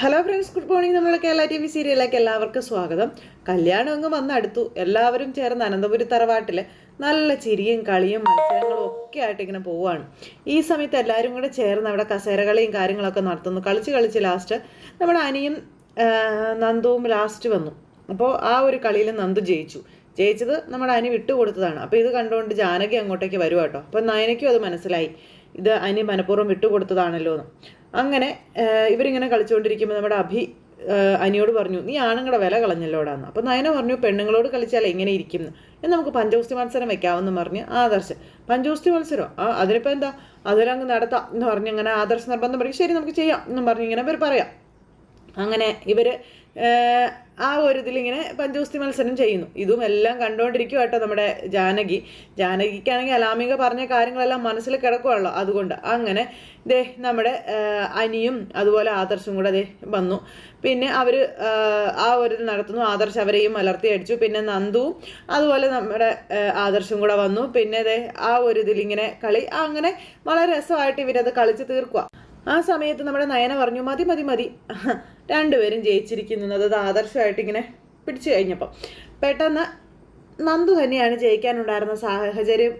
Hello friends good morning നമ്മളെ Kerala T V സീരിയലിലേക്ക് എല്ലാവർക്കും സ്വാഗതം. കല്യാണം അങ്ങ് വന്നടുത്തു. എല്ലാവരും ചേർന്ന് അനന്തപുരി തറവാട്ടിൽ നല്ല ചിരിയും കളിയും മത്സരങ്ങളും ഒക്കെ ആയിട്ട് ഇങ്ങനെ പോവുകയാണ് ഈ സമയത്ത് എല്ലാവരും കൂടെ ചേർന്ന് അവിടെ കസേരകളിയും കാര്യങ്ങളൊക്കെ നടത്തുന്നു. കളിച്ച് കളിച്ച് ലാസ്റ്റ് നമ്മുടെ അനിയും നന്ദുവും ലാസ്റ്റ് വന്നു. അപ്പോൾ ആ ഒരു കളിയിൽ നന്ദു ജയിച്ചു. ജയിച്ചത് നമ്മുടെ അനി വിട്ടുകൊടുത്തതാണ്. അപ്പോൾ ഇത് കണ്ടുകൊണ്ട് ജാനകി അങ്ങോട്ടേക്ക് വരുവാട്ടോ അപ്പോൾ നയനയ്ക്കും അത് മനസ്സിലായി. ഇത് അനി മനഃപൂർവം വിട്ടുകൊടുത്തതാണല്ലോ എന്ന്. അങ്ങനെ ഇവരിങ്ങനെ കളിച്ചുകൊണ്ടിരിക്കുമ്പോൾ നമ്മുടെ അഭി അനിയോട് പറഞ്ഞു നീ ആണുങ്ങളുടെ വില കളഞ്ഞല്ലോടാന്ന് അപ്പോൾ നയന പറഞ്ഞു പെണ്ണുങ്ങളോട് കളിച്ചാൽ എങ്ങനെ ഇരിക്കുന്നു. എന്ന് നമുക്ക് പഞ്ചോസ്തി മത്സരം വെക്കാമെന്ന് പറഞ്ഞ് ആദർശ് പഞ്ചോസ്തി മത്സരം ആ അതിനിപ്പോൾ എന്താ? അതിലങ്ങ് നടത്താം എന്ന് പറഞ്ഞ് അങ്ങനെ ആദർശ നിർബന്ധം പറയും. ശരി നമുക്ക് ചെയ്യാം എന്നും പറഞ്ഞ് ഇങ്ങനെ ഇവർ പറയാം. അങ്ങനെ ഇവർ ആ ഒരു ഇതിലിങ്ങനെ പഞ്ചഗുസ്തി മത്സരം ചെയ്യുന്നു. ഇതും എല്ലാം കണ്ടുകൊണ്ടിരിക്കും കേട്ടോ നമ്മുടെ ജാനകി. ജാനകിക്കാണെങ്കിൽ അലാമിക പറഞ്ഞ കാര്യങ്ങളെല്ലാം മനസ്സിൽ കിടക്കുവാണല്ലോ. അതുകൊണ്ട് അങ്ങനെ ദേ നമ്മുടെ അനിയും അതുപോലെ ആദർശും കൂടെ ദേ വന്നു. പിന്നെ അവർ ആ ഒരു നടത്തുന്നു. ആദർശ് അവരെയും മലർത്തി അടിച്ചു. പിന്നെ നന്ദുവും അതുപോലെ നമ്മുടെ ആദർശും കൂടെ വന്നു. പിന്നെ ദേ ആ ഒരു ഇതിലിങ്ങനെ കളി. അങ്ങനെ വളരെ രസമായിട്ട് ഇവരത് കളിച്ച് തീർക്കുക ആ സമയത്ത് നമ്മുടെ നയന പറഞ്ഞു മതി മതി മതി. രണ്ടുപേരും ജയിച്ചിരിക്കുന്നു. അത് ആദർശമായിട്ട് ഇങ്ങനെ പിടിച്ചു കഴിഞ്ഞപ്പം. പെട്ടെന്ന് നന്ദു തന്നെയാണ് ജയിക്കാനുണ്ടായിരുന്ന സാഹചര്യം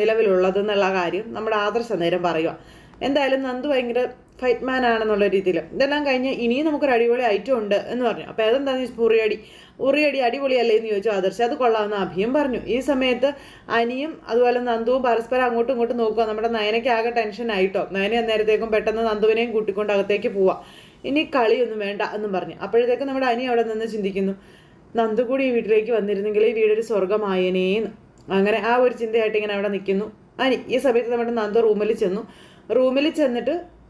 നിലവിലുള്ളത് നിലവിലുള്ളതെന്നുള്ള കാര്യം നമ്മുടെ ആദർശ നേരം പറയുക. എന്തായാലും നന്ദു ഭയങ്കര ഫൈറ്റ് മാൻ ആണെന്നുള്ള രീതിയിൽ. ഇതെല്ലാം കഴിഞ്ഞ് ഇനിയും നമുക്കൊരു അടിപൊളി ഐറ്റം ഉണ്ട് എന്ന് പറഞ്ഞു. അപ്പോൾ അതെന്താണെന്ന് വെച്ചാൽ ഉറിയടി. ഉറിയടി അടിപൊളിയല്ലേ എന്ന് ചോദിച്ചു ആദർശ്. അത് കൊള്ളാമെന്ന് അഭിയും പറഞ്ഞു. ഈ സമയത്ത് അനിയും അതുപോലെ നന്ദുവും പരസ്പരം അങ്ങോട്ടും ഇങ്ങോട്ടും നോക്കുക. നമ്മുടെ നയനയ്ക്ക് ആകെ ടെൻഷൻ ആയിട്ടോ? നയന അന്നേരത്തേക്കും പെട്ടെന്ന് നന്ദുവിനെയും കൂട്ടിക്കൊണ്ട് അകത്തേക്ക് പോവാം ഇനി കളിയൊന്നും വേണ്ട എന്നും പറഞ്ഞു. അപ്പോഴത്തേക്ക് നമ്മുടെ അനി അവിടെ നിന്ന് ചിന്തിക്കുന്നു നന്ദു കൂടി ഈ വീട്ടിലേക്ക് വന്നിരുന്നെങ്കിൽ ഈ വീടൊരു സ്വർഗമായനേന്ന് അങ്ങനെ ആ ഒരു ചിന്തയായിട്ട് ഇങ്ങനെ അവിടെ നിൽക്കുന്നു. അനി ഈ സമയത്ത് നമ്മുടെ നന്ദു റൂമിൽ ചെന്നു. റൂമിൽ ചെന്നിട്ട്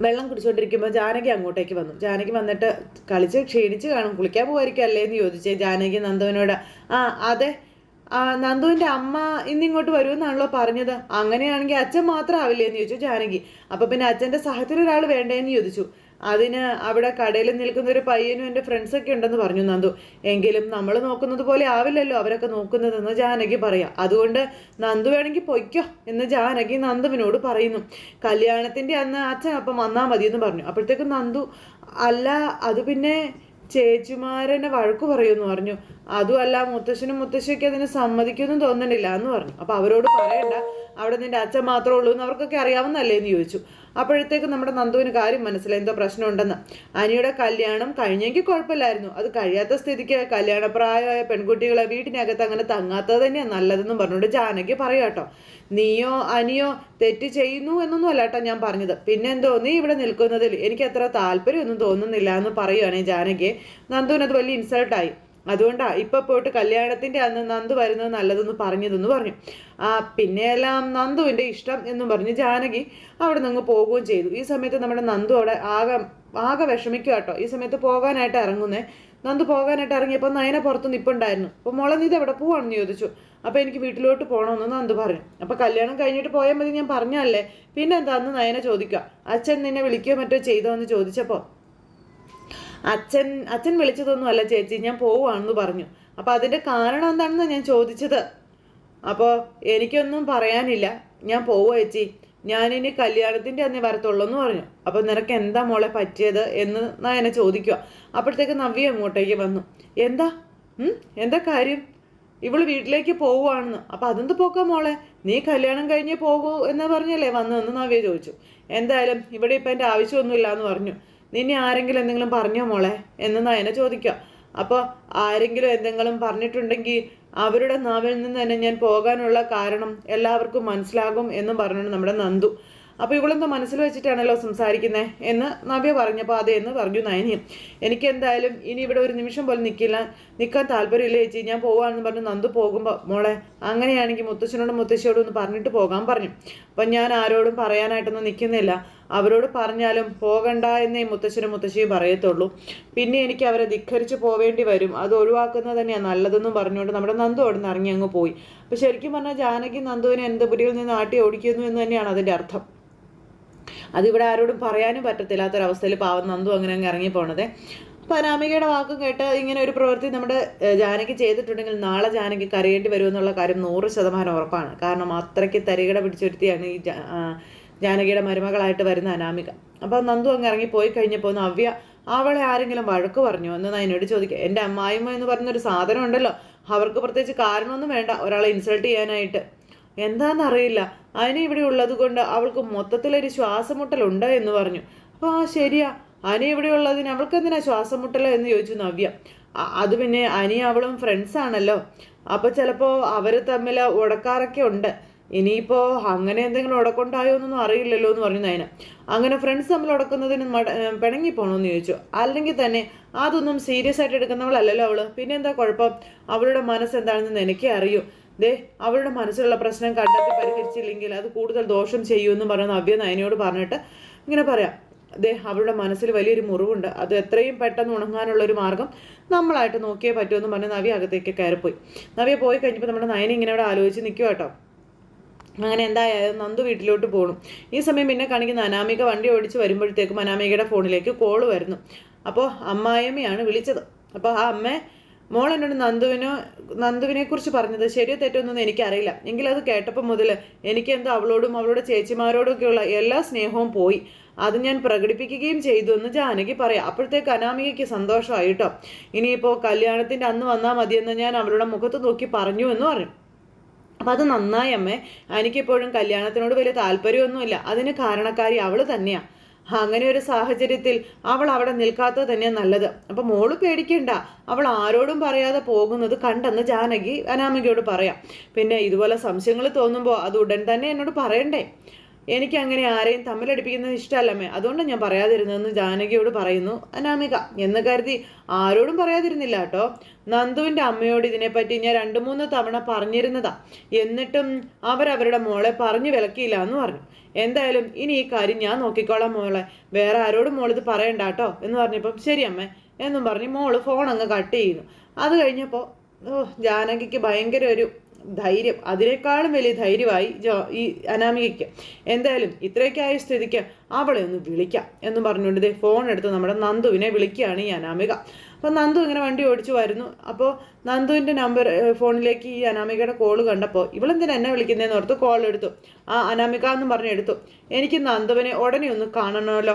വെള്ളം കുടിച്ചുകൊണ്ടിരിക്കുമ്പോൾ ജാനകി അങ്ങോട്ടേക്ക് വന്നു. ജാനകി വന്നിട്ട് കളിച്ച് ക്ഷീണിച്ച് കാണും കുളിക്കാൻ പോകുമായിരിക്കും അല്ലേ? എന്ന് ചോദിച്ചേ ജാനകി നന്ദവനോട്. ആ അതെ നന്ദുവിന്റെ അമ്മ ഇന്നിങ്ങോട്ട് വരുമെന്നാണല്ലോ പറഞ്ഞത്. അങ്ങനെയാണെങ്കിൽ അച്ഛൻ മാത്രം ആവില്ലേ എന്ന് ചോദിച്ചു ജാനകി. അപ്പോൾ പിന്നെ അച്ഛന്റെ സഹത്തിൽ ഒരാൾ വേണ്ടേന്ന് ചോദിച്ചു. അതിന് അവിടെ കടയിൽ നിൽക്കുന്ന ഒരു പയ്യനും എന്റെ ഫ്രണ്ട്സൊക്കെ ഉണ്ടെന്ന് പറഞ്ഞു നന്ദു. എങ്കിലും നമ്മൾ നോക്കുന്നത് പോലെ ആവില്ലല്ലോ അവരൊക്കെ നോക്കുന്നതെന്ന് ജാനകി പറയാം. അതുകൊണ്ട് നന്ദു വേണമെങ്കിൽ പൊയ്ക്കോ എന്ന് ജാനകി നന്ദുവിനോട് പറയുന്നു. കല്യാണത്തിന്റെ അന്ന് അച്ഛൻ അപ്പം വന്നാൽ മതിയെന്ന് പറഞ്ഞു. അപ്പോഴത്തേക്കും നന്ദു അല്ല അത് പിന്നെ ചേച്ചിമാരെന്നെ വഴക്ക് പറയുമെന്ന് പറഞ്ഞു. അതുമല്ല മുത്തശ്ശനും മുത്തശ്ശിയൊക്കെ അതിനെ സമ്മതിക്കുമെന്നും തോന്നണില്ല എന്ന് പറഞ്ഞു. അപ്പോൾ അവരോട് പറയണ്ട. അവിടെ നിന്റെ അച്ഛൻ മാത്രമേ ഉള്ളൂ എന്ന് അവർക്കൊക്കെ അറിയാവുന്നല്ലേ എന്ന് ചോദിച്ചു. അപ്പോഴത്തേക്ക് നമ്മുടെ നന്ദുവിന് കാര്യം മനസ്സിലായി. എന്തോ പ്രശ്നമുണ്ടെന്ന്. അനിയുടെ കല്യാണം കഴിഞ്ഞെങ്കിൽ കുഴപ്പമില്ലായിരുന്നു. അത് കഴിയാത്ത സ്ഥിതിക്ക് കല്യാണപ്രായമായ പെൺകുട്ടികളെ വീട്ടിനകത്ത് അങ്ങനെ തങ്ങാത്തത് തന്നെയാണ് നല്ലതെന്നും പറഞ്ഞുകൊണ്ട് ജാനകി പറയാട്ടോ നീയോ അനിയോ തെറ്റ് ചെയ്യുന്നു എന്നൊന്നും അല്ല കേട്ടോ ഞാൻ പറഞ്ഞത്. പിന്നെന്തോ നീ ഇവിടെ നിൽക്കുന്നതിൽ എനിക്ക് അത്ര താല്പര്യമൊന്നും തോന്നുന്നില്ല എന്ന് പറയുവാണേ ജാനകിയെ. നന്ദുവിനത് വലിയ ഇൻസൾട്ടായി അതുകൊണ്ടാ ഇപ്പൊ പോയിട്ട് കല്യാണത്തിന്റെ അന്ന് നന്ദു വരുന്നത് നല്ലതെന്ന് പറഞ്ഞതെന്ന് പറഞ്ഞു. ആ പിന്നെയെല്ലാം നന്ദുവിന്റെ ഇഷ്ടം എന്ന് പറഞ്ഞ് ജാനകി അവിടെ നിന്ന് പോവുകയും ചെയ്തു. ഈ സമയത്ത് നമ്മുടെ നന്ദു അവിടെ ആകെ ആകെ വിഷമിക്കുക കേട്ടോ ഈ സമയത്ത് പോകാനായിട്ട് ഇറങ്ങുന്നേ. നന്ദു പോകാനായിട്ട് ഇറങ്ങിയപ്പോൾ നയന പുറത്ത് നിൽപ്പുണ്ടായിരുന്നു അപ്പോൾ മോളെ എവിടെ പോവാണെന്ന് ചോദിച്ചു. അപ്പോൾ എനിക്ക് വീട്ടിലോട്ട് പോകണമെന്ന് നന്ദു പറഞ്ഞു. അപ്പോൾ കല്യാണം കഴിഞ്ഞിട്ട് പോയാൽ മതി ഞാൻ പറഞ്ഞല്ലേ പിന്നെ എന്താന്ന് നയന ചോദിക്കുക. അച്ഛൻ നിന്നെ വിളിക്കുകയോ മറ്റോ ചെയ്തോ എന്ന് ചോദിച്ചപ്പോൾ അച്ഛൻ അച്ഛൻ വിളിച്ചതൊന്നും അല്ല ചേച്ചി ഞാൻ പോവുകയാണെന്ന് പറഞ്ഞു. അപ്പോൾ അതിന്റെ കാരണം എന്താണെന്ന് ഞാൻ ചോദിച്ചത്. അപ്പോൾ എനിക്കൊന്നും പറയാനില്ല. ഞാൻ പോവുക ചേച്ചി. ഞാനിനി കല്യാണത്തിന്റെ അന്നേ വരത്തുള്ളൂ എന്ന് പറഞ്ഞു. അപ്പോൾ നിനക്ക് എന്താ മോളെ പറ്റിയത് എന്ന് നയനെ ചോദിക്കുക. അപ്പോഴത്തേക്ക് നവ്യ അങ്ങോട്ടേക്ക് വന്നു. എന്താ? എന്താ കാര്യം? ഇവൾ വീട്ടിലേക്ക് പോവുകയാണെന്ന് അപ്പം അതെന്ത് പോക്കാ മോളെ? നീ കല്യാണം കഴിഞ്ഞ് പോകൂ എന്ന് പറഞ്ഞല്ലേ വന്നതെന്ന് നവ്യ ചോദിച്ചു. എന്തായാലും ഇവിടെ ഇപ്പം എന്റെ ആവശ്യമൊന്നുമില്ല എന്ന് പറഞ്ഞു. നിന്നെ ആരെങ്കിലും എന്തെങ്കിലും പറഞ്ഞോ മോളെ? എന്ന് നയന ചോദിക്കുക. അപ്പോൾ ആരെങ്കിലും എന്തെങ്കിലും പറഞ്ഞിട്ടുണ്ടെങ്കിൽ അവരുടെ നാവിൽ നിന്ന് തന്നെ ഞാൻ പോകാനുള്ള കാരണം എല്ലാവർക്കും മനസ്സിലാകും എന്നും പറഞ്ഞു നമ്മുടെ നന്ദു അപ്പോൾ ഇവളെന്തോ മനസ്സിൽ വെച്ചിട്ടാണല്ലോ സംസാരിക്കുന്നത് എന്ന് നവ്യ പറഞ്ഞപ്പോൾ അതെ എന്ന് പറഞ്ഞു നയനിയും എനിക്ക് എന്തായാലും ഇനി ഇവിടെ ഒരു നിമിഷം പോലും നിൽക്കില്ല നിൽക്കാൻ താല്പര്യമില്ല ചേച്ചി. ഞാൻ പോവാണെന്ന് പറഞ്ഞു നന്ദു പോകുമ്പോൾ മോളെ അങ്ങനെയാണെങ്കിൽ മുത്തശ്ശനോടും മുത്തശ്ശിയോടും ഒന്ന് പറഞ്ഞിട്ട് പോകാൻ പറഞ്ഞു. അപ്പം ഞാൻ ആരോടും പറയാനായിട്ടൊന്നും നിൽക്കുന്നില്ല അവരോട് പറഞ്ഞാലും പോകണ്ട എന്നേ മുത്തശ്ശനും മുത്തശ്ശിയും പറയത്തുള്ളൂ. പിന്നെ എനിക്ക് അവരെ ധിക്കരിച്ച് പോവേണ്ടി വരും. അത് ഒഴിവാക്കുന്നത് തന്നെയാണ് നല്ലതെന്നും പറഞ്ഞുകൊണ്ട് നമ്മുടെ നന്ദു അവിടെ നിന്ന് ഇറങ്ങി അങ്ങ് പോയി. അപ്പോൾ ശരിക്കും പറഞ്ഞാൽ ജാനകി നന്ദുവിനെ എന്ത് പുരിയിൽ നിന്ന് ആട്ടി ഓടിക്കുന്നു എന്ന് തന്നെയാണ് അതിന്റെ അർത്ഥം. അതിവിടെ ആരോടും പറയാനും പറ്റത്തില്ലാത്തൊരവസ്ഥയിൽ പാവം നന്ദു അങ്ങനെ അങ്ങ് ഇറങ്ങി പോണത്. അപ്പോൾ അനാമികയുടെ വാക്കും കേട്ട് ഇങ്ങനെ ഒരു പ്രവൃത്തി നമ്മുടെ ജാനകി ചെയ്തിട്ടുണ്ടെങ്കിൽ നാളെ ജാനകി കരയേണ്ടി വരുമെന്നുള്ള കാര്യം നൂറ് ശതമാനം ഉറപ്പാണ്. കാരണം അത്രയ്ക്ക് തരികട പിടിച്ചൊരുത്തിയാണ് ഈ ജാനകിയുടെ മരുമകളായിട്ട് വരുന്ന അനാമിക. അപ്പോൾ നന്ദു അങ്ങ് ഇറങ്ങി പോയി കഴിഞ്ഞപ്പോൾ നവ്യ അവളെ ആരെങ്കിലും വഴക്ക് പറഞ്ഞു? എന്ന് എന്നോട് ചോദിക്കുക എന്റെ അമ്മായിമ്മ എന്ന് പറഞ്ഞൊരു സാധനം ഉണ്ടല്ലോ. അവർക്ക് പ്രത്യേകിച്ച് കാരണമൊന്നും വേണ്ട. ഒരാളെ ഇൻസൾട്ട് ചെയ്യാനായിട്ട്. എന്താണെന്നറിയില്ല അനി ഇവിടെ ഉള്ളത് കൊണ്ട് അവൾക്ക് മൊത്തത്തിലൊരു ശ്വാസമുട്ടലുണ്ട് എന്ന് പറഞ്ഞു. അപ്പോൾ ആ ശരിയാ. അനി ഇവിടെ ഉള്ളതിന് അവൾക്ക് എന്തിനാ ശ്വാസമുട്ടൽ എന്ന് ചോദിച്ചു നവ്യ. അത് പിന്നെ അനി അവളും ഫ്രണ്ട്സ് ആണല്ലോ. അപ്പോൾ ചിലപ്പോൾ അവർ തമ്മിൽ ഉടക്കാറൊക്കെ ഉണ്ട്. ഇനിയിപ്പോൾ അങ്ങനെ എന്തെങ്കിലും ഉടക്കുണ്ടായോ എന്നൊന്നും അറിയില്ലല്ലോ എന്ന് പറഞ്ഞു നയന. അങ്ങനെ ഫ്രണ്ട്സ് തമ്മിൽ ഉടക്കുന്നതിന് പിണങ്ങി പോകണമെന്ന് ചോദിച്ചു. അല്ലെങ്കിൽ തന്നെ അതൊന്നും സീരിയസ് ആയിട്ട് എടുക്കുന്നവളല്ലല്ലോ അവൾ. പിന്നെന്താ കുഴപ്പം? അവളുടെ മനസ്സ് എന്താണെന്ന് എനിക്കേ അറിയൂ. ദേ അവരുടെ മനസ്സിലുള്ള പ്രശ്നം കണ്ടെത്തി പരിഹരിച്ചില്ലെങ്കിൽ അത് കൂടുതൽ ദോഷം ചെയ്യുമെന്ന് പറഞ്ഞ നവ്യ നയനയോട് പറഞ്ഞിട്ട് ഇങ്ങനെ പറയാം. ദേ അവരുടെ മനസ്സിൽ വലിയൊരു മുറിവുണ്ട്. അത് എത്രയും പെട്ടെന്ന് ഉണങ്ങാനുള്ള ഒരു മാർഗം നമ്മളായിട്ട് നോക്കിയേ പറ്റുമെന്ന് പറഞ്ഞ് നവ്യ അകത്തേക്ക് കയറിപ്പോയി. നവ്യ പോയി കഴിഞ്ഞപ്പോൾ നമ്മുടെ നയന ഇങ്ങനെ അവിടെ ആലോചിച്ച് നിൽക്കുക കേട്ടോ. അങ്ങനെ എന്തായാലും നന്ദു വീട്ടിലോട്ട് പോകണം ഈ സമയം പിന്നെ കാണിക്കുന്ന അനാമിക വണ്ടി ഓടിച്ച് വരുമ്പോഴത്തേക്കും അനാമികയുടെ ഫോണിലേക്ക് കോൾ വരുന്നു. അപ്പോൾ അമ്മായിയമ്മയാണ് വിളിച്ചത്. അപ്പോൾ ആ അമ്മ മോൾ എന്നോട് നന്ദുവിനോ നന്ദുവിനെ കുറിച്ച് പറഞ്ഞത് ശരിയോ തെറ്റോ ഒന്നും എനിക്കറിയില്ല. എങ്കിലും അത് കേട്ടപ്പോൾ മുതൽ എനിക്കെന്തോ അവളോടും അവളുടെ ചേച്ചിമാരോടൊക്കെയുള്ള എല്ലാ സ്നേഹവും പോയി. അത് ഞാൻ പ്രകടിപ്പിക്കുകയും ചെയ്തു എന്ന് ജാനകി പറയാം. അപ്പോഴത്തേക്ക് അനാമികയ്ക്ക് സന്തോഷമായി കേട്ടോ ഇനിയിപ്പോൾ കല്യാണത്തിന്റെ അന്ന് വന്നാൽ മതിയെന്ന് ഞാൻ അവളുടെ മുഖത്ത് നോക്കി പറഞ്ഞു എന്ന് പറഞ്ഞു. അപ്പം അത് നന്നായി അമ്മേ. എനിക്കിപ്പോഴും കല്യാണത്തിനോട് വലിയ താല്പര്യമൊന്നുമില്ല. അതിന് കാരണക്കാരി അവൾ തന്നെയാണ് അങ്ങനെ ഒരു സാഹചര്യത്തിൽ അവൾ അവിടെ നിൽക്കാത്തത് തന്നെ നല്ലത്. അപ്പൊ മോൾ പേടിക്കണ്ട. അവൾ ആരോടും പറയാതെ പോകുന്നത് കണ്ടെന്ന് ജാനകി അനാമികയോട് പറയാം. പിന്നെ ഇതുപോലെ സംശയങ്ങൾ തോന്നുമ്പോൾ അത് ഉടൻ തന്നെ എന്നോട് പറയണ്ടേ? എനിക്ക് അങ്ങനെ ആരെയും തമ്മിലടിപ്പിക്കുന്നത് ഇഷ്ടമല്ലമ്മേ. അതുകൊണ്ട് ഞാൻ പറയാതിരുന്നതെന്ന് ജാനകിയോട് പറയുന്നു. അനാമിക എന്ന് കരുതി ആരോടും പറയാതിരുന്നില്ല കേട്ടോ. നന്ദുവിന്റെ അമ്മയോട് ഇതിനെപ്പറ്റി ഞാൻ രണ്ട് മൂന്ന് തവണ പറഞ്ഞിരുന്നതാ. എന്നിട്ടും അവരവരുടെ മോളെ പറഞ്ഞു വിലക്കിയില്ല എന്ന് പറഞ്ഞു. എന്തായാലും ഇനി ഈ കാര്യം ഞാൻ നോക്കിക്കോളാം മോളെ. വേറെ ആരോടും മോളിത് പറയണ്ട കേട്ടോ എന്ന് പറഞ്ഞപ്പം ശരി അമ്മേ എന്നും പറഞ്ഞ് മോൾ ഫോൺ അങ്ങ് കട്ട് ചെയ്യുന്നു. അത് കഴിഞ്ഞപ്പോൾ ഓ ജാനകിക്ക് ഭയങ്കര ഒരു ധൈര്യം അതിനേക്കാളും വലിയ ധൈര്യമായി ജോ ഈ അനാമികയ്ക്ക്. എന്തായാലും ഇത്രയൊക്കെ ആയ സ്ഥിതിക്ക് അവളെ ഒന്ന് വിളിക്കാം എന്ന് പറഞ്ഞുകൊണ്ട് ദേ ഫോൺ എടുത്ത് നമ്മുടെ നന്ദുവിനെ വിളിക്കുകയാണ് ഈ അനാമിക. അപ്പോൾ നന്ദു ഇങ്ങനെ വണ്ടി ഓടിച്ചു വരുന്നു. അപ്പോൾ നന്ദുവിന്റെ നമ്പർ ഫോണിലേക്ക് ഈ അനാമികയുടെ കോൾ കണ്ടപ്പോൾ ഇവളെന്തിനാ എന്നെ വിളിക്കുന്നതെന്ന് ഓർത്ത് കോൾ എടുത്തു. ആ അനാമിക എന്ന് പറഞ്ഞ് എടുത്തു. എനിക്ക് നന്ദുവിനെ ഉടനെ ഒന്ന് കാണണമല്ലോ.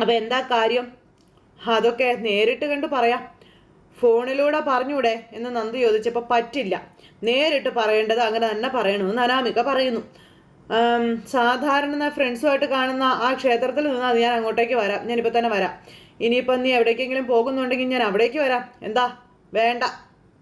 അപ്പോൾ എന്താ കാര്യം? അതൊക്കെ നേരിട്ട് കണ്ട് പറയാം. ഫോണിലൂടെ പറഞ്ഞൂടെ എന്ന് നന്ദി ചോദിച്ചപ്പോൾ പറ്റില്ല. നേരിട്ട് പറയേണ്ടത് അങ്ങനെ തന്നെ പറയണമെന്ന് അനാമിക പറയുന്നു. സാധാരണ ഫ്രണ്ട്സുമായിട്ട് കാണുന്ന ആ ക്ഷേത്രത്തിൽ നിന്നാൽ ഞാൻ അങ്ങോട്ടേക്ക് വരാം. ഞാനിപ്പോൾ തന്നെ വരാം. ഇനിയിപ്പം നീ എവിടേക്കെങ്കിലും പോകുന്നുണ്ടെങ്കിൽ ഞാൻ അവിടേക്ക് വരാം. എന്താ? വേണ്ട.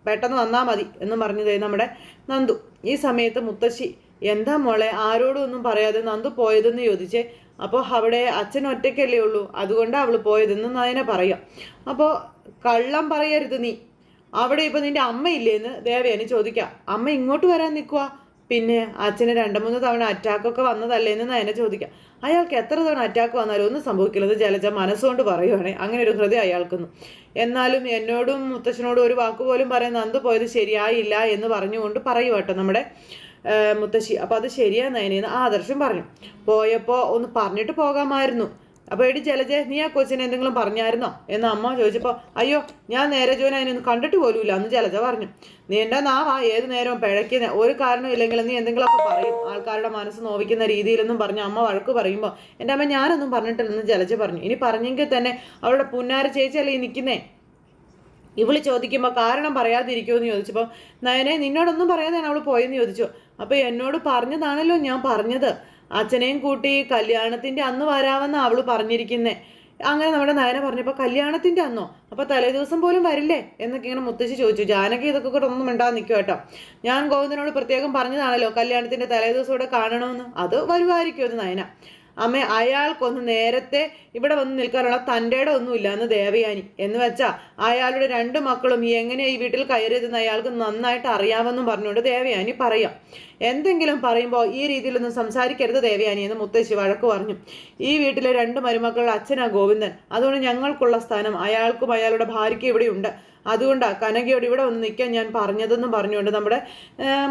പെട്ടെന്ന് വന്നാൽ മതി എന്നും പറഞ്ഞത് നമ്മുടെ നന്ദു. ഈ സമയത്ത് മുത്തശ്ശി എന്താ മോളെ? ആരോടും ഒന്നും പറയാതെ നന്ദു പോയതെന്ന് ചോദിച്ചേ അപ്പോൾ അവിടെ അച്ഛൻ ഒറ്റയ്ക്കല്ലേ ഉള്ളൂ. അതുകൊണ്ട് അവൾ പോയതെന്ന് നയനെ പറയാം. അപ്പോൾ കള്ളം പറയരുത് നീ. അവിടെ ഇപ്പൊ നിന്റെ അമ്മയില്ലേന്ന് ദേവയാനി ചോദിക്കാം. അമ്മ ഇങ്ങോട്ട് വരാൻ നിൽക്കുക പിന്നെ അച്ഛന് രണ്ട് മൂന്ന് തവണ അറ്റാക്കൊക്കെ വന്നതല്ലേന്ന് നയനെ ചോദിക്കാം. അയാൾക്ക് എത്ര തവണ അറ്റാക്ക് വന്നാലും ഒന്നും സംഭവിക്കില്ലെന്ന് ജലജ മനസ്സുകൊണ്ട് പറയുവാണേ. അങ്ങനെ ഒരു ഹൃദയം അയാൾക്കൊന്നും. എന്നാലും എന്നോടും മുത്തച്ഛനോടും ഒരു വാക്കുപോലും പറയാൻ നന്ദു പോയത് ശരിയായില്ല എന്ന് പറഞ്ഞുകൊണ്ട് പറയുവാട്ടോ നമ്മുടെ മുത്തശ്ശി. അപ്പോൾ അത് ശരിയാണ്. നയനെന്ന് ആദർശം പറഞ്ഞു. പോയപ്പോൾ ഒന്ന് പറഞ്ഞിട്ട് പോകാമായിരുന്നു. അപ്പോൾ എടി ജലജ നീ ആ കൊച്ചിനെ എന്തെങ്കിലും പറഞ്ഞായിരുന്നോ? എന്ന് അമ്മ ചോദിച്ചപ്പോൾ അയ്യോ ഞാൻ നേരെ ജോൻ അതിനൊന്നും കണ്ടിട്ട് പോലുമില്ല അന്ന് ജലജ പറഞ്ഞു. നീ എന്റെ നാവാ ഏത് നേരവും പിഴയ്ക്കുന്ന. ഒരു കാരണം ഇല്ലെങ്കിൽ നീ എന്തെങ്കിലുമൊക്കെ പറയും. ആൾക്കാരുടെ മനസ്സ് നോവിക്കുന്ന രീതിയിലൊന്നും പറഞ്ഞു അമ്മ വഴക്ക് പറയുമ്പോൾ എന്റെ അമ്മ ഞാനൊന്നും പറഞ്ഞിട്ടില്ലെന്ന് ജലജ പറഞ്ഞു. ഇനി പറഞ്ഞെങ്കിൽ തന്നെ അവളുടെ പുന്നാര ചേച്ചിയല്ലേ ഈ നിൽക്കുന്നേ ഇവൾ ചോദിക്കുമ്പോൾ കാരണം പറയാതിരിക്കുമെന്ന് ചോദിച്ചപ്പോൾ നയനെ നിന്നോടൊന്നും പറയാതെയാണ് അവൾ പോയെന്ന് ചോദിച്ചു. അപ്പോൾ എന്നോട് പറഞ്ഞതാണല്ലോ ഞാൻ പറഞ്ഞത്. അച്ഛനെയും കൂട്ടി കല്യാണത്തിന്റെ അന്ന് വരാമെന്ന് അവൾ പറഞ്ഞിരിക്കുന്നേ. അങ്ങനെ നമ്മുടെ നയന പറഞ്ഞപ്പോൾ കല്യാണത്തിന്റെ അന്നോ? അപ്പോൾ തലേദിവസം പോലും വരില്ലേ? എന്നൊക്കെ ഇങ്ങനെ മുത്തശ്ശി ചോദിച്ചു. ജാനകി ഇതൊക്കെ കൂടെ ഒന്നും മിണ്ടാതെ നിൽക്കും കേട്ടോ. ഞാൻ ഗോവിന്ദനോട് പ്രത്യേകം പറഞ്ഞതാണല്ലോ കല്യാണത്തിന്റെ തലേ ദിവസം ഇവിടെ കാണണമെന്ന്. അത് വരുമായിരിക്കും അത് നയന. അമ്മ അയാൾക്കൊന്ന് നേരത്തെ ഇവിടെ വന്ന് നിൽക്കാനുള്ള തന്റെ എന്ന് ദേവയാനി. എന്ന് വെച്ചാൽ അയാളുടെ രണ്ട് മക്കളും എങ്ങനെ ഈ വീട്ടിൽ കയറിയതെന്ന് അയാൾക്ക് നന്നായിട്ട് അറിയാമെന്നും പറഞ്ഞുകൊണ്ട് ദേവയാനി പറയാം. എന്തെങ്കിലും പറയുമ്പോൾ ഈ രീതിയിലൊന്നും സംസാരിക്കരുത് ദേവയാനി എന്ന് മുത്തശ്ശി വഴക്ക് പറഞ്ഞു. ഈ വീട്ടിലെ രണ്ട് മരുമക്കളുടെ അച്ഛനാ ഗോവിന്ദൻ. അതുകൊണ്ട് ഞങ്ങൾക്കുള്ള സ്ഥാനം അയാൾക്കും അയാളുടെ ഭാര്യയ്ക്കും ഇവിടെയുണ്ട്. അതുകൊണ്ടാണ് കനകയോട് ഇവിടെ ഒന്ന് നിൽക്കാൻ ഞാൻ പറഞ്ഞതെന്നും പറഞ്ഞുകൊണ്ട് നമ്മുടെ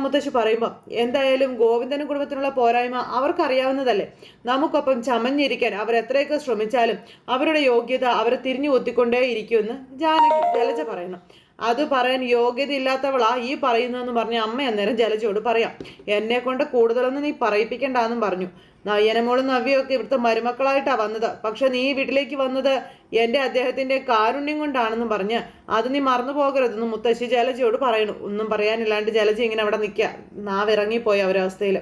മുത്തശ്ശി പറയുമ്പോൾ എന്തായാലും ഗോവിന്ദനും കുടുംബത്തിനുള്ള പോരായ്മ അവർക്കറിയാവുന്നതല്ലേ. നമുക്കൊപ്പം ചമഞ്ഞിരിക്കാൻ അവർ എത്രയൊക്കെ ശ്രമിച്ചാലും അവരുടെ യോഗ്യത അവരെ തിരിഞ്ഞു കൊത്തിക്കൊണ്ടേ ഇരിക്കുമെന്ന് ജാനകി ജലജ പറയണം അത് പറയാൻ യോഗ്യത ഇല്ലാത്തവളാ ഈ പറയുന്നതെന്ന് പറഞ്ഞ അമ്മ അന്നേരം ജലജയോട് പറയാം. എന്നെ കൊണ്ട് കൂടുതലൊന്നും നീ പറയിപ്പിക്കണ്ടെന്നും പറഞ്ഞു. നയ്യനമോളും നവ്യൊക്കെ ഇവിടുത്തെ മരുമക്കളായിട്ടാണ് വന്നത്. പക്ഷെ നീ വീട്ടിലേക്ക് വന്നത് എന്റെ അദ്ദേഹത്തിന്റെ കാരുണ്യം കൊണ്ടാണെന്നും പറഞ്ഞ് അത് നീ മറന്നു പോകരുതെന്ന് മുത്തശ്ശി ജലജയോട് പറയണു ഒന്നും പറയാനില്ലാണ്ട് ജലജി ഇങ്ങനെ അവിടെ നിൽക്കുക. നാവിറങ്ങിപ്പോയി അവരവസ്ഥയിൽ.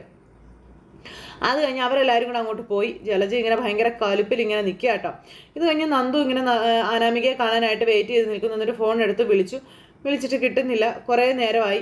അത് കഴിഞ്ഞ് അവരെല്ലാവരും കൂടെ അങ്ങോട്ട് പോയി. ജലജി ഇങ്ങനെ ഭയങ്കര കലുപ്പിൽ ഇങ്ങനെ നിൽക്കുക കേട്ടോ. ഇത് കഴിഞ്ഞ് നന്ദു ഇങ്ങനെ അനാമികയെ കാണാനായിട്ട് വെയിറ്റ് ചെയ്ത് നിൽക്കുന്നു. എന്നിട്ട് ഫോൺ എടുത്ത് വിളിച്ചു. വിളിച്ചിട്ട് കിട്ടുന്നില്ല. കുറേ നേരമായി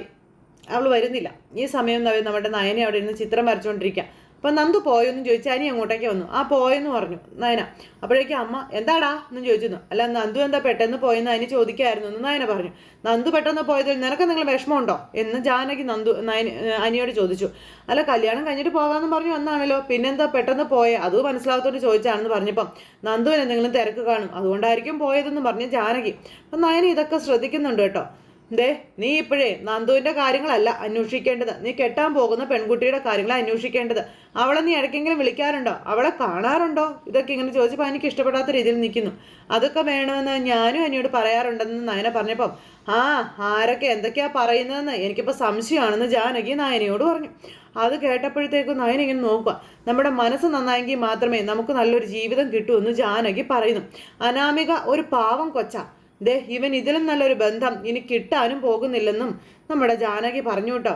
അവൾ വരുന്നില്ല. ഈ സമയം നമ്മുടെ നയനെ അവിടെ ഇരുന്ന് ചിത്രം വരച്ചുകൊണ്ടിരിക്കുക. അപ്പം നന്ദു പോയെന്ന് ചോദിച്ചു അനി അങ്ങോട്ടേക്ക് വന്നു. ആ പോയെന്ന് പറഞ്ഞു. നയന. അപ്പോഴേക്കും അമ്മ എന്താടാ? എന്ന് ചോദിച്ചിരുന്നു. അല്ല നന്ദു എന്താ പെട്ടെന്ന് പോയെന്ന് അതിന് ചോദിക്കായിരുന്നു എന്ന് നയന പറഞ്ഞു. നന്ദു പെട്ടെന്ന് പോയതിൽ നിനക്ക് നിങ്ങൾ വിഷമമുണ്ടോ? എന്ന് ജാനകി നന്ദു നയന അനിയോട് ചോദിച്ചു. അല്ല കല്യാണം കഴിഞ്ഞിട്ട് പോകാമെന്ന് പറഞ്ഞു വന്നാണല്ലോ. പിന്നെന്താ പെട്ടെന്ന് പോയെ? അത് മനസ്സിലാകത്തോണ്ട് ചോദിച്ചാണെന്ന് പറഞ്ഞപ്പം നന്ദുവിന് എന്തെങ്കിലും തിരക്ക് കാണും. അതുകൊണ്ടായിരിക്കും പോയതെന്ന് പറഞ്ഞു ജാനകി. അപ്പം നയന ഇതൊക്കെ ശ്രദ്ധിക്കുന്നുണ്ട് കേട്ടോ. ദേ നീ ഇപ്പോഴേ നന്ദുവിന്റെ കാര്യങ്ങളല്ല അന്വേഷിക്കേണ്ടത്. നീ കെട്ടാൻ പോകുന്ന പെൺകുട്ടിയുടെ കാര്യങ്ങൾ അന്വേഷിക്കേണ്ടത്. അവളെ നീ ഇടയ്ക്കെങ്കിലും വിളിക്കാറുണ്ടോ? അവളെ കാണാറുണ്ടോ? ഇതൊക്കെ ഇങ്ങനെ ചോദിച്ചപ്പോൾ എനിക്ക് ഇഷ്ടപ്പെടാത്ത രീതിയിൽ നിൽക്കുന്നു. അതൊക്കെ വേണമെന്ന് ഞാനും എന്നോട് പറയാറുണ്ടെന്ന് നയന പറഞ്ഞപ്പം ആ ആരൊക്കെ എന്തൊക്കെയാ പറയുന്നതെന്ന് എനിക്കിപ്പോൾ സംശയമാണെന്ന് ജാനകി നയനയോട് പറഞ്ഞു. അത് കേട്ടപ്പോഴത്തേക്കും നയന ഇങ്ങനെ നോക്കുക. നമ്മുടെ മനസ്സ് നന്നായെങ്കിൽ മാത്രമേ നമുക്ക് നല്ലൊരു ജീവിതം കിട്ടൂ എന്ന് ജാനകി പറയുന്നു. അനാമിക ഒരു പാവം കൊച്ച. ദേ ഇവൻ ഇതിലും നല്ലൊരു ബന്ധം ഇനി കിട്ടാനും പോകുന്നില്ലെന്നും നമ്മുടെ ജാനകി പറഞ്ഞു കേട്ടോ.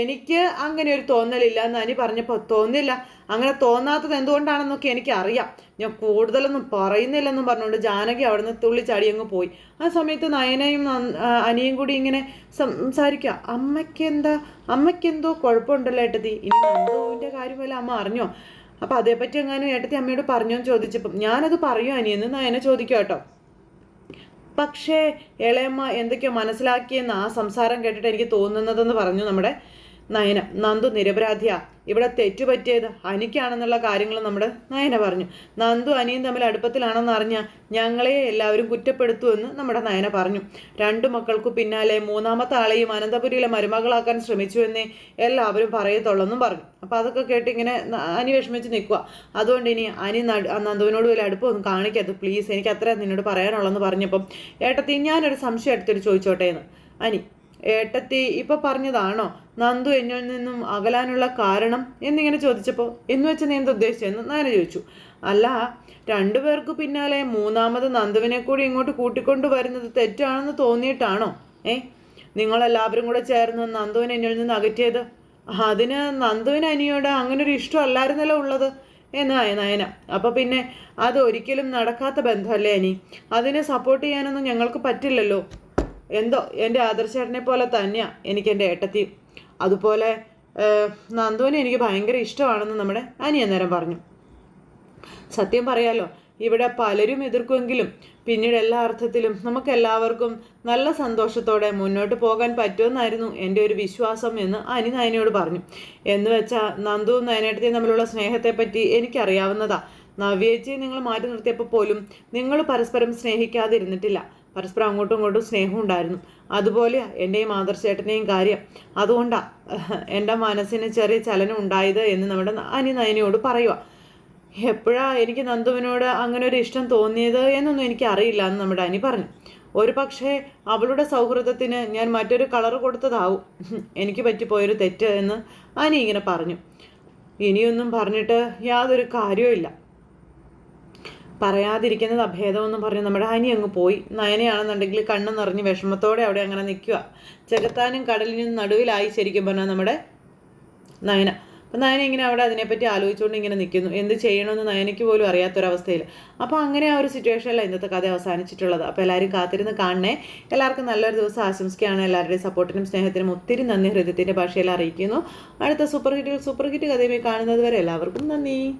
എനിക്ക് അങ്ങനെ ഒരു തോന്നലില്ല എന്ന് അനി പറഞ്ഞപ്പോൾ തോന്നില്ല. അങ്ങനെ തോന്നാത്തത് എന്തുകൊണ്ടാണെന്നൊക്കെ എനിക്ക് അറിയാം ഞാൻ കൂടുതലൊന്നും പറയുന്നില്ലെന്നും പറഞ്ഞുകൊണ്ട് ജാനകി അവിടുന്ന് തുള്ളിച്ചാടി അങ്ങ് പോയി. ആ സമയത്ത് നയനയും അനിയും കൂടി ഇങ്ങനെ സംസാരിക്കുക അമ്മയ്ക്ക് എന്താ അമ്മയ്ക്ക് എന്തോ കുഴപ്പമുണ്ടല്ലോ ഏട്ടത്തി. ഇനി നന്ദുവിന്റെ കാര്യമല്ല അമ്മ അറിഞ്ഞോ? അപ്പം അതേപ്പറ്റി എങ്ങാനും ഏട്ടത്തി അമ്മയോട് പറഞ്ഞോ എന്ന് ചോദിച്ചപ്പം ഞാനത് പറയൂ അനിയെന്ന്? നയനെ ചോദിക്കാം കേട്ടോ. പക്ഷേ ഇളയമ്മ എന്തൊക്കെയോ മനസ്സിലാക്കിയെന്ന് ആ സംസാരം കേട്ടിട്ട് എനിക്ക് തോന്നുന്നതെന്ന് പറഞ്ഞു നമ്മുടെ നയന. നന്ദു നിരപരാധിയാ. ഇവിടെ തെറ്റുപറ്റിയത് അനിക്കാണെന്നുള്ള കാര്യങ്ങൾ നമ്മുടെ നയന പറഞ്ഞു. നന്ദു അനിയും തമ്മിൽ അടുപ്പത്തിലാണെന്ന് അറിഞ്ഞ ഞങ്ങളെ എല്ലാവരും കുറ്റപ്പെടുത്തുമെന്ന് നമ്മുടെ നയന പറഞ്ഞു. രണ്ടു മക്കൾക്കു പിന്നാലെ മൂന്നാമത്തെ ആളെയും അനന്തപുരിയിലെ മരുമകളാക്കാൻ ശ്രമിച്ചു ശ്രമിച്ചുവെന്നേ എല്ലാവരും പറയത്തുള്ളെന്നും പറഞ്ഞു. അപ്പോൾ അതൊക്കെ കേട്ട് ഇങ്ങനെ അനി വിഷമിച്ച് നിൽക്കുക അതുകൊണ്ട് ഇനി അനി നന്ദുവിനോട് വലിയ അടുപ്പമൊന്നും കാണിക്കരുത്. പ്ലീസ് എനിക്ക് അത്ര നിന്നോട് പറയാനുള്ളതെന്ന് പറഞ്ഞപ്പം ഏട്ടത്തി ഞാനൊരു സംശയം എടുത്തിട്ട് ചോദിച്ചോട്ടേന്ന്. അനി ഏട്ടത്തി ഇപ്പൊ പറഞ്ഞതാണോ? നന്ദു എന്നിൽ നിന്നും അകലാനുള്ള കാരണം? എന്നിങ്ങനെ ചോദിച്ചപ്പോൾ എന്ന് വെച്ച് നീ എന്താ ഉദ്ദേശിച്ചെന്ന് നാന ചോദിച്ചു. അല്ല രണ്ടുപേർക്ക് പിന്നാലെ മൂന്നാമത് നന്ദുവിനെ കൂടി ഇങ്ങോട്ട് കൂട്ടിക്കൊണ്ടു വരുന്നത് തെറ്റാണെന്ന് തോന്നിയിട്ടാണോ? ഏ? നിങ്ങളെല്ലാവരും കൂടെ ചേർന്ന് നന്ദുവിനെ എന്നിൽ നിന്ന് അകറ്റിയത്? അതിന് നന്ദുവിന് അനിയോട് അങ്ങനെ ഒരു ഇഷ്ടമല്ലായിരുന്നല്ലോ ഉള്ളത്? എന്നായ നയന അപ്പോൾ പിന്നെ അത് ഒരിക്കലും നടക്കാത്ത ബന്ധമല്ലേ അനി? അതിനെ സപ്പോർട്ട് ചെയ്യാനൊന്നും ഞങ്ങൾക്ക് പറ്റില്ലല്ലോ. എന്തോ എന്റെ ആദർശേട്ടനെ പോലെ തന്നെയാണ് എനിക്ക് എന്റെ ഏട്ടത്തിയും അതുപോലെ നന്ദുവിനെ എനിക്ക് ഭയങ്കര ഇഷ്ടമാണെന്ന് നമ്മുടെ അനി നേരം പറഞ്ഞു. സത്യം പറയാലോ ഇവിടെ പലരും എതിർക്കുമെങ്കിലും പിന്നീട് എല്ലാ അർത്ഥത്തിലും നമുക്ക് എല്ലാവർക്കും നല്ല സന്തോഷത്തോടെ മുന്നോട്ട് പോകാൻ പറ്റുമെന്നായിരുന്നു എന്റെ ഒരു വിശ്വാസം എന്ന് അനി നയനയോട് പറഞ്ഞു. എന്ന് വെച്ചാൽ നന്ദുവും നയനേട്ടത്തെയും തമ്മിലുള്ള സ്നേഹത്തെപ്പറ്റി എനിക്കറിയാവുന്നതാ. നവ്യേച്ചിയെ നിങ്ങൾ മാറ്റി നിർത്തിയപ്പോൾ പോലും നിങ്ങൾ പരസ്പരം സ്നേഹിക്കാതിരുന്നിട്ടില്ല. പരസ്പരം അങ്ങോട്ടും ഇങ്ങോട്ടും സ്നേഹം ഉണ്ടായിരുന്നു. അതുപോലെ എന്റെയും ആദർശേട്ടനെയും കാര്യം. അതുകൊണ്ടാണ് എന്റെ മനസ്സിന് ചെറിയ ചലനം ഉണ്ടായത് എന്ന് നമ്മുടെ അനി നയനിയോട് പറയുക എപ്പോഴാ എനിക്ക് നന്ദുവിനോട് അങ്ങനെ ഒരു ഇഷ്ടം തോന്നിയത് എന്നൊന്നും എനിക്ക് അറിയില്ല എന്ന് നമ്മുടെ അനി പറഞ്ഞു. ഒരു പക്ഷേ അവളുടെ സൗഹൃദത്തിന് ഞാൻ മറ്റൊരു കളർ കൊടുത്തതാവും. എനിക്ക് പറ്റിപ്പോയൊരു തെറ്റ് എന്ന് അനി ഇങ്ങനെ പറഞ്ഞു. ഇനിയൊന്നും പറഞ്ഞിട്ട് യാതൊരു കാര്യവും പറയാതിരിക്കുന്നത് എന്ന് പറഞ്ഞ് നമ്മുടെ ഹനി അങ്ങ് പോയി. നയനയാണെന്നുണ്ടെങ്കിൽ കണ്ണ് നിറഞ്ഞ് വിഷമത്തോടെ അവിടെ അങ്ങനെ നിൽക്കുക. ചെകുത്താനും കടലിനും നടുവിലായി ശരിക്കും പറഞ്ഞാൽ നമ്മുടെ നയന. അപ്പം നയന ഇങ്ങനെ അവിടെ അതിനെപ്പറ്റി ആലോചിച്ചുകൊണ്ട് ഇങ്ങനെ നിൽക്കുന്നു. എന്ത് ചെയ്യണമെന്ന് നയനയ്ക്ക് പോലും അറിയാത്തൊരവസ്ഥയിൽ. അപ്പോൾ അങ്ങനെ ആ ഒരു സിറ്റുവേഷനിലാണ് ഇന്നത്തെ കഥ അവസാനിച്ചിട്ടുള്ളത്. അപ്പോൾ എല്ലാവരും കാത്തിരുന്ന് കാണണേ. എല്ലാവർക്കും നല്ലൊരു ദിവസം ആശംസിക്കുകയാണ്. എല്ലാവരുടെയും സപ്പോർട്ടിനും സ്നേഹത്തിനും ഒത്തിരി നന്ദി. ഹൃദയത്തിന്റെ ഭാഷയിൽ അറിയിക്കുന്നു. അടുത്ത സൂപ്പർ ഹിറ്റുകൾ സൂപ്പർ ഹിറ്റ് കഥയുമായി കാണുന്നത് വരെ എല്ലാവർക്കും നന്ദി.